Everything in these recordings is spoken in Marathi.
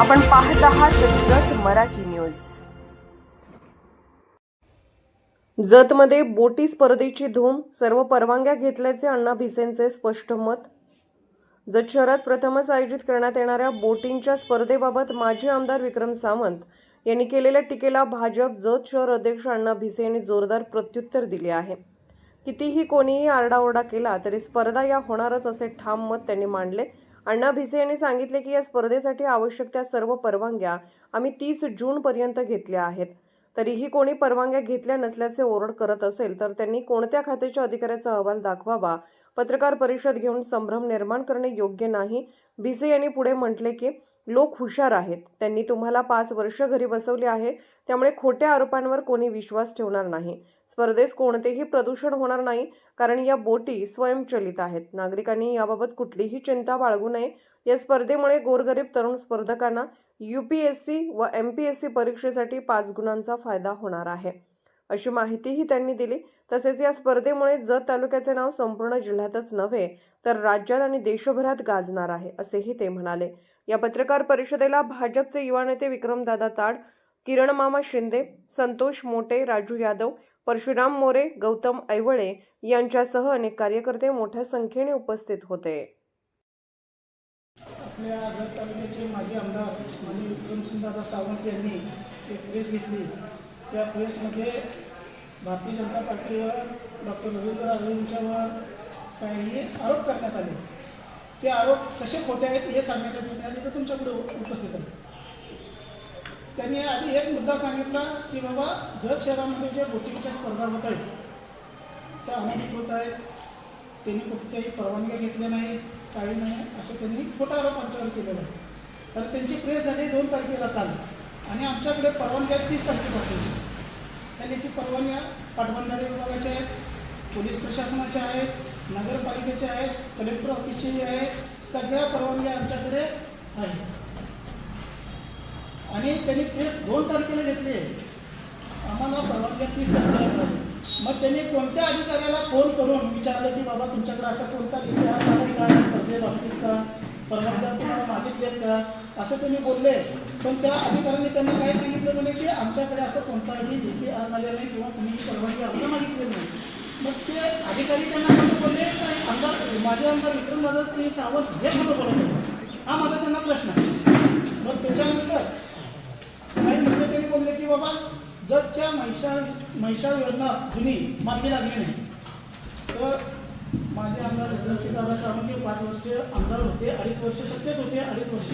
आपण पाहत आहात जत मराठी न्यूज. जतमध्ये बोटी स्पर्धेची धूम सर्व परवानग्या घेतल्याचे अण्णा भिसेंचे स्पष्ट मत. जत शहरात प्रथमच आयोजित करण्यात येणाऱ्या बोटिंगच्या स्पर्धेबाबत माजी आमदार विक्रम सावंत यांनी केलेल्या टीकेला भाजप जत शहर अध्यक्ष अण्णा भिसे यांनी जोरदार प्रत्युत्तर दिले आहे. कितीही कोणीही आरडाओरडा केला तरी स्पर्धा या होणारच असे ठाम मत त्यांनी मांडले. अण्णा भिसे यांनी सांगितले की या स्पर्धेसाठी आवश्यक त्या सर्व परवानग्या आम्ही तीस जूनपर्यंत घेतल्या आहेत. तरीही कोणी परवानग्या घेतल्या नसल्याचे ओरड करत असेल तर त्यांनी कोणत्या खात्याच्या अधिकाऱ्याचा अहवाल दाखवावा? पत्रकार परिषद घेऊन संभ्रम निर्माण करणे योग्य नाही. भिसे यांनी पुढे म्हटले की लोक हुशार आहेत. त्यांनी तुम्हाला पाच वर्ष घरी बसवले आहे. त्यामुळे खोट्या आरोपांवर कोणी विश्वास ठेवणार नाही. स्पर्धेस कोणतेही प्रदूषण होणार नाही कारण या बोटी स्वयंचलित आहेत. नागरिकांनी याबाबत कुठलीही चिंता बाळगू नये. या स्पर्धेमुळे गोरगरीब तरुण स्पर्धकांना यू पी एस सी व एम पी एस सी परीक्षेसाठी पाच गुणांचा फायदा होणार आहे. अशी माहितीही त्यांनी दिली. तसेच या स्पर्धेमुळे जत तालुक्याचे नाव संपूर्ण जिल्ह्यातच नव्हे तर राज्यात आणि देशभरात गाजणार आहे असेही ते म्हणाले. या पत्रकार परिषदेला भाजपचे युवा नेते विक्रमदादा ताड किरण मामा शिंदे संतोष मोटे राजू यादव परशुराम मोरे गौतम ऐवळे यांच्यासह अनेक कार्यकर्ते मोठ्या संख्येने उपस्थित होते. आपल्या जत तालुक्याचे माजी आमदार माननीय विक्रमसिंहदादा सावंत यांनी एक प्रेस घेतली. त्या प्रेसमध्ये भारतीय जनता पार्टीवर डॉक्टर रवींद्र राघव काही आरोप करण्यात आले. ते आरोप कसे खोटे आहेत हे सांगण्यासाठी मी आधी तर तुमच्याकडे उपस्थित आहे त्यांनी आधी एक मुद्दा सांगितला की बाबा जत शहरामध्ये ज्या बोटिंगच्या स्पर्धा होत आहेत त्या अनधिकृत आहेत. त्यांनी कुठल्याही परवानग्या घेतल्या नाही काही नाही असं त्यांनी खोटा आरोप आमच्यावर केलेला आहे. तर त्यांची प्रेस झाली दोन तारखेला काल. आणि आमच्याकडे परवानग्या तीस तारखेपासून. त्यांनी ती परवानग्या पाटबंधारे विभागाच्या आहेत पोलीस प्रशासनाच्या आहेत नगरपालिकेच्या आहेत कलेक्टर ऑफिसच्याही आहेत सगळ्या परवानग्या आमच्याकडे आहेत. आणि त्यांनी प्रेस दोन तारखेला घेतली आहे. आम्हाला परवानग्या तीस तारखेला मग त्यांनी कोणत्या अधिकाऱ्याला फोन करून विचारलं की बाबा तुमच्याकडे असा कोणता इतिहास आहे का? या स्पर्धे बाबतीतचा परवानग्या तुम्हाला का? असं त्यांनी बोलले. पण त्या अधिकाऱ्यांनी त्यांना काय सांगितलं म्हणे की आमच्याकडे असं कोणताही लेखी अर्ज आलेला नाही किंवा कुणीही परवानगी आम्हाला मागितलेली नाही. मग ते अधिकारी त्यांना कसं बोलले काय आमदार माझे आमदार विक्रमदादा सिंह सावंत हे खोटं बोलत होते. हा माझा त्यांना प्रश्न आहे. मग त्याच्यानंतर काही मुद्दे त्यांनी बोलले की बाबा जगच्या महिषा महिषा योजना जुनी मागणी लागली नाही. तर माझे आमदार विक्रमसिंहदादा सावंत हे पाच वर्ष आमदार होते अडीच वर्ष सत्तेत होते अडीच वर्ष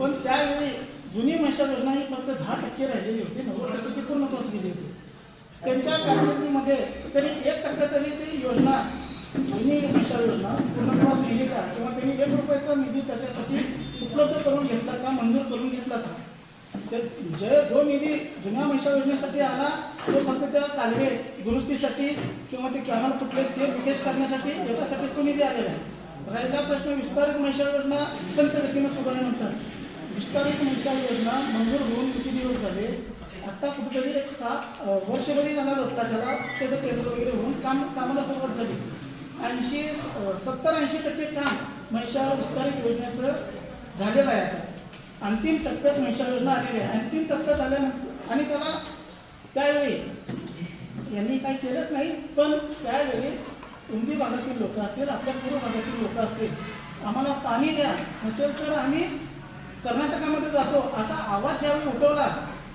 पण त्यावेळी जुनी महिषा योजना ही फक्त दहा टक्के राहिलेली होती नव्वद टक्के ती पूर्णत्वास गेली होती. त्यांच्या कारकिर्दीमध्ये तरी एक टक्का तरी ती योजना जुनी म्हैसाळ योजना पूर्णत्वास नेली का? किंवा त्यांनी एक रुपयाचा निधी त्याच्यासाठी उपलब्ध करून घेतला का मंजूर करून घेतला का? तर जे जो निधी जुन्या महिषा योजनेसाठी आला तो फक्त त्या कालवे दुरुस्तीसाठी किंवा ते कॅनल फुटले ते विकेश करण्यासाठी याच्यासाठीच तो निधी आलेला आहे. राहिला प्रश्न विस्तारित म्हैसाळ योजना संत गतीनं सुधारल्यानंतर विस्तारित म्हैसाळ योजना मंजूर होऊन किती दिवस झाले? आता कुठेतरी एक सहा वर्षभरी जाणार होता त्याला त्याचं टेबल वगैरे होऊन काम कामाला सुरुवात झाली. ऐंशी सत्तर ऐंशी टक्के काम म्हैसाळ विस्तारित योजनेचं झालेलं आहे आता. अंतिम टप्प्यात म्हैसाळ योजना आलेली आहे. अंतिम टप्प्यात आल्यानंतर आणि त्याला त्यावेळी यांनी काही केलंच नाही पण त्यावेळी उंदी भागातील लोक असतील आपल्या पूर्व भागातील लोक असतील आम्हाला पाणी द्या नसेल तर आम्ही कर्नाटकामध्ये जातो असा आवाज ज्यावेळी उठवला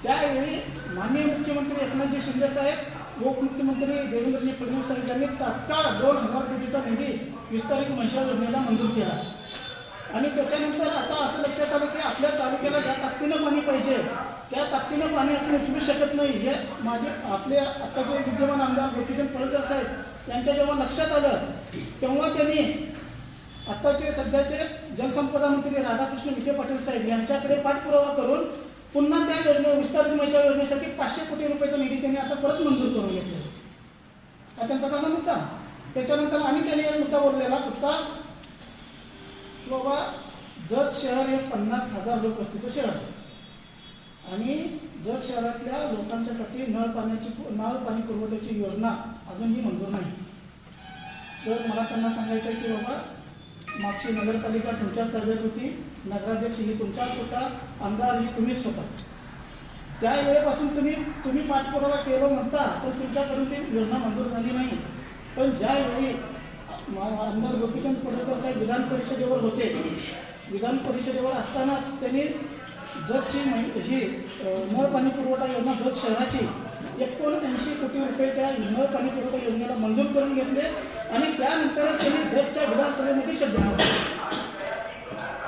त्यावेळी माननीय मुख्यमंत्री एकनाथजी शिंदे साहेब उपमुख्यमंत्री देवेंद्रजी फडणवीस साहेब यांनी तात्काळ दोन हजार कोटीचा निधी विस्तारित मंशा योजनेला मंजूर केला. आणि त्याच्यानंतर आता असं लक्षात आलं की आपल्या तालुक्याला ज्या ताकदीनं पाणी पाहिजे त्या ताकदीनं पाणी आपण उचलू शकत नाही. हे माझे आपले आत्ताचे विद्यमान आमदार गोपीचंद पळकर साहेब यांच्या जेव्हा लक्षात आलं तेव्हा त्यांनी आत्ताचे सध्याचे जलसंपदा मंत्री राधाकृष्ण विखे पाटील साहेब यांच्याकडे पाठपुरावा करून पुन्हा त्या योजने विस्तार महिला योजनेसाठी पाचशे कोटी रुपयाचा निधी त्यांनी आता परत मंजूर करून घेतला हा त्यांचा चांगला मुद्दा त्याच्यानंतर आणि त्यांनी मुद्दा बोललेला कुठला की बाबा जत शहर हे पन्नास हजार लोकवस्तीचं शहर आहे. आणि जत शहरातल्या लोकांच्यासाठी नळ पाण्याची नळ पाणी पुरवठ्याची योजना अजूनही मंजूर नाही. तर मला त्यांना सांगायचं आहे की बाबा मागची नगरपालिका तुमच्याच तब्येत होती नगराध्यक्ष ही तुमचाच होता आमदार ही तुम्हीच होता. त्या वेळेपासून तुम्ही तुम्ही पाठपुरावा केलो म्हणता पण तुमच्याकडून ती योजना मंजूर झाली नाही. पण ज्यावेळी आमदार गोपीचंद पडळकर साहेब विधान परिषदेवर होते. विधान परिषदेवर असतानाच त्यांनी जतची ही नळ पाणी पुरवठा योजना जत शहराची एकोणऐंशी कोटी रुपये त्या नळ पाणी पुरवठा योजनेला मंजूर करून घेतले आणि त्यानंतर त्यांनी जतच्या विधानसभेमध्ये शब्द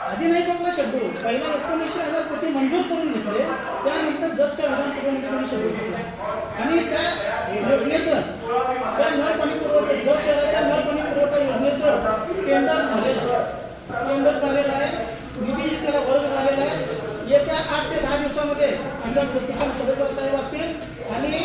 आधी नाही जमला शब्द? पहिला एकोणीसशे हजार कोटी मंजूर करून घेतले त्यानंतर जगच्या विधानसभेमध्ये त्यांनी शब्द घेतला आणि त्या योजनेचं त्या नळ पाणी पुरवठा जग शहराच्या नळ पाणी पुरवठा योजनेचं टेंडर झालेलं आहे. टेंडर झालेलं आहे. निधी त्याला वर्ग झालेला आहे. येत्या आठ ते दहा दिवसामध्ये आमदार गोपीचंद पडळकर साहेब असतील आणि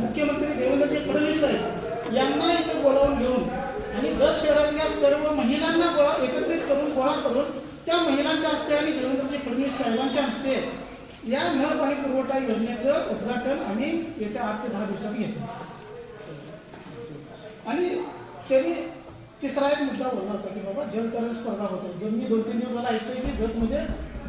मुख्यमंत्री देवेंद्रजी फडणवीस साहेब यांना इथे बोलावून घेऊन आणि जत शहरातल्या सर्व महिलांना गोळा एकत्रित करून गोळा करून त्या महिलांच्या हस्ते आणि देवेंद्रजी फडणवीस साहेबांच्या हस्ते या नळ पाणी पुरवठा योजनेचं उद्घाटन आम्ही येत्या आठ ते दहा दिवसात घेतो. आणि त्यांनी तिसरा एक मुद्दा बोलला होता की बाबा जलतरण स्पर्धा होतात जर मी दोन तीन दिवस मला ऐकलं की जतमध्ये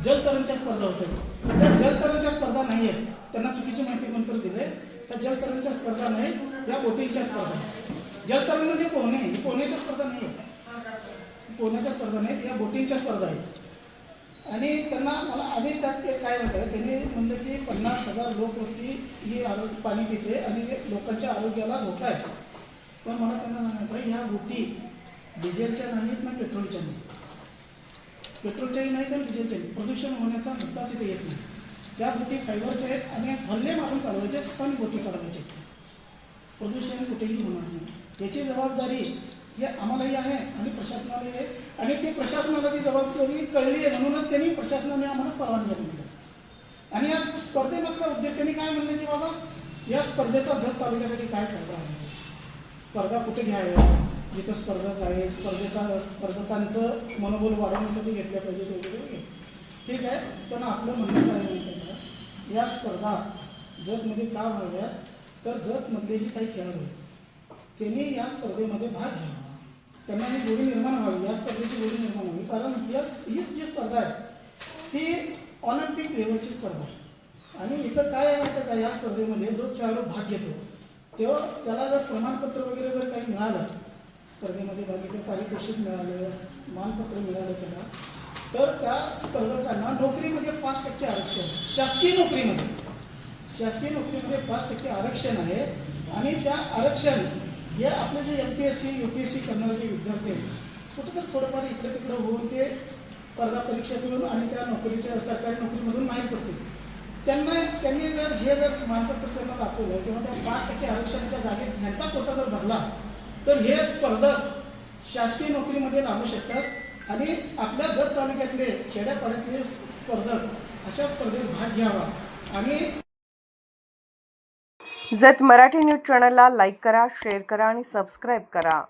जलतरणच्या स्पर्धा होतात त्या जलतरणच्या स्पर्धा नाही आहेत त्यांना चुकीची माहिती नंतर दिली त्या जलतरणच्या स्पर्धा नाही या बोटिंगच्या स्पर्धा. आहेत. जलतरण म्हणजे पोहणे. ही पोहण्याच्या स्पर्धा नाही आहे पोहण्याच्या स्पर्धा नाहीत या बोटिंगच्या स्पर्धा आहेत. आणि त्यांना मला आणि त्यात ते काय होतं त्यांनी म्हणलं की पन्नास हजार लोकवस्ती ही आरोग्य पाणी पिते आणि लोकांच्या आरोग्याला धोका आहे. पण मला त्यांना सांगायचं ह्या बोटी डिझेलच्या नाहीत ना पेट्रोलच्या नाही पेट्रोलच्याही नाही तर डिझेलच्या प्रदूषण होण्याचा मुद्दाच इथे येत नाही. त्या बोटी फायबरच्या आहेत आणि हल्ले मारून चालवायचे आणि बोटी चालवायचे. प्रदूषण कुठेही होणार नाही. याची जबाबदारी हे आम्हालाही आहे आणि प्रशासनालाही आहे. आणि ती प्रशासनाला ती जबाबदारी कळली आहे म्हणूनच त्यांनी प्रशासनाने आम्हाला परवानगी दिली आणि या स्पर्धेमागचा उद्देश त्यांनी काय म्हणले की बाबा या स्पर्धेचा जत तालुक्यासाठी काय करता आहे स्पर्धा कुठे घ्यावी? जिथं स्पर्धक आहे स्पर्धका स्पर्धकांचं मनोबल वाढवण्यासाठी घेतल्या पाहिजेत वगैरे वगैरे ठीक आहे पण आपलं म्हणणं काय माहिती का? या स्पर्धा जगमध्ये का व्हाव्या तर जगमधलेही काही खेळाडू आहेत. त्यांनी या स्पर्धेमध्ये भाग घ्यावा. त्यांना ही गोडी निर्माण व्हावी. या स्पर्धेची गोडी निर्माण व्हावी. कारण या ही जी स्पर्धा आहे ही ऑलिम्पिक लेवलची स्पर्धा आहे. आणि इथं काय वाटतं का? या स्पर्धेमध्ये जो खेळाडू भाग घेतो तेव्हा त्याला जर प्रमाणपत्र वगैरे जर काही मिळालं स्पर्धेमध्ये भाग पारितोषिक मिळालं मानपत्र मिळालं त्याला. तर त्या स्पर्धकांना नोकरीमध्ये पाच टक्के आरक्षण शासकीय नोकरीमध्ये. शासकीय नोकरीमध्ये पाच टक्के आरक्षण आहे. आणि त्या आरक्षण हे आपले जे M P S C U P S C करणारे जे विद्यार्थी आहेत कुठं तर थोडंफार इकडे तिकडे होऊन ते स्पर्धा परीक्षेतून आणि त्या नोकरीच्या सरकारी नोकरीमधून माहीत पडते त्यांना त्यांनी जर हे जर मानपत्र त्यांना दाखवलं किंवा त्या पाच टक्के आरक्षणाच्या जागेत ह्यांचा कोटा जर भरला तर हे स्पर्धक शासकीय नोकरीमध्ये लागू शकतात आणि आपल्या जत तालुक्यातले खेड्यापाड्यातले स्पर्धक अशा स्पर्धेत भाग घ्यावा आणि जत मराठी न्यूज चॅनलला लाईक करा शेअर करा आणि सबस्क्राईब करा.